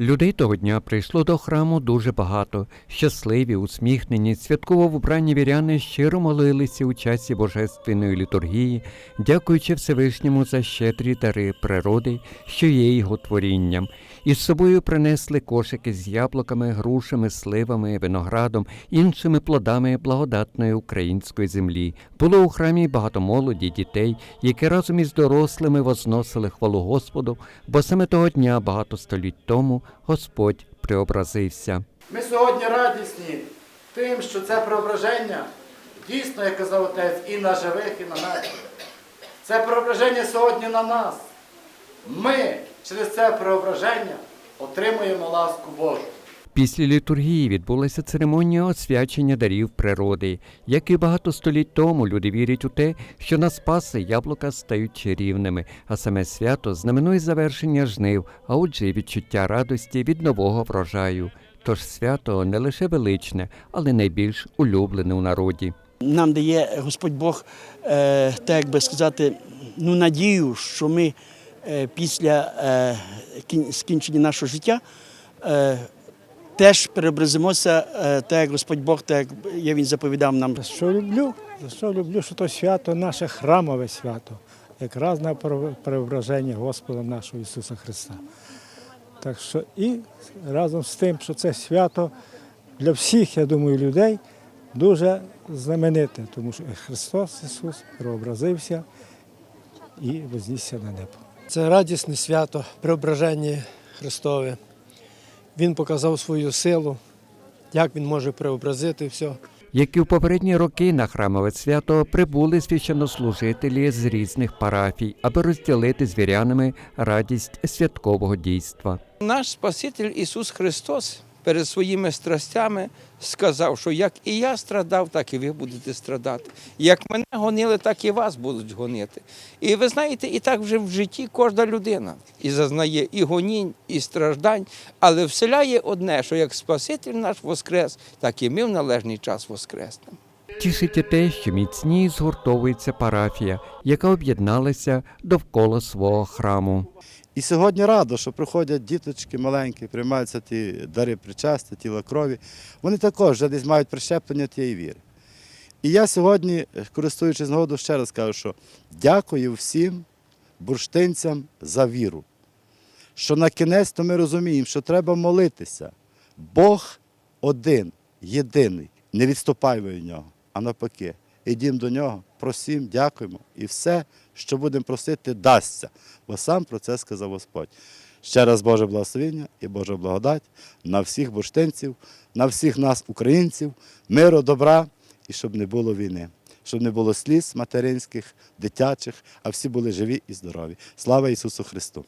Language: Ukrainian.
Людей того дня прийшло до храму дуже багато. Щасливі, усміхнені, святково вбрані віряни щиро молилися у часі божественної літургії, дякуючи Всевишньому за щедрі дари природи, що є його творінням. Із собою принесли кошики з яблуками, грушами, сливами, виноградом, іншими плодами благодатної української землі. Було у храмі багато молоді, дітей, які разом із дорослими возносили хвалу Господу, бо саме того дня багато століть тому Господь преобразився. Ми сьогодні радісні тим, що це преображення дійсно, як казав отець, і на живих, і на мертвих. Це преображення сьогодні на нас. Ми через це преображення отримуємо ласку Божу. Після літургії відбулася церемонія освячення дарів природи. Як і багато століть тому, люди вірять у те, що на спаси яблука стають чарівними, а саме свято знаменує завершення жнив, а отже й відчуття радості від нового врожаю. Тож свято не лише величне, але найбільш улюблене у народі. Нам дає Господь Бог, е, так як би сказати, ну, надію, що ми е, після е, скінчення нашого життя е, теж преобразимося, е, так як Господь Бог, так як я він заповідав нам. За що люблю? За що люблю, що то свято наше храмове свято, якраз на пере- преображення Господа нашого Ісуса Христа. Так що і разом з тим, що це свято для всіх, я думаю, людей дуже знамените, тому що Христос Ісус преобразився і вознісся на небо. Це радісне свято, преображення Христове. Він показав свою силу, як він може преобразити все. Як і в попередні роки на храмове свято прибули священнослужителі з різних парафій, аби розділити з вірянами радість святкового дійства. Наш Спаситель Ісус Христос перед своїми страстями сказав, що як і я страдав, так і ви будете страдати. Як мене гонили, так і вас будуть гонити. І ви знаєте, і так вже в житті кожна людина і зазнає і гонінь, і страждань, але вселяє одне, що як Спаситель наш воскрес, так і ми в належний час воскреснемо. Тішить те, що міцні згуртовується парафія, яка об'єдналася довкола свого храму. І сьогодні радо, що приходять діточки маленькі, приймаються ті дари причастя, тіла крові. Вони також вже десь мають прищеплення тієї віри. І я сьогодні, користуючись нагодою, ще раз кажу, що дякую всім бурштинцям за віру. Що на кінець то ми розуміємо, що треба молитися. Бог один, єдиний. Не відступаймо від нього, а навпаки. Ідімо до нього, просім, дякуємо. І все, що будемо просити, дасться. Бо сам про це сказав Господь. Ще раз Боже благословення і Божа благодать на всіх бурштинців, на всіх нас, українців, миру, добра і щоб не було війни, щоб не було сліз материнських, дитячих, а всі були живі і здорові. Слава Ісусу Христу!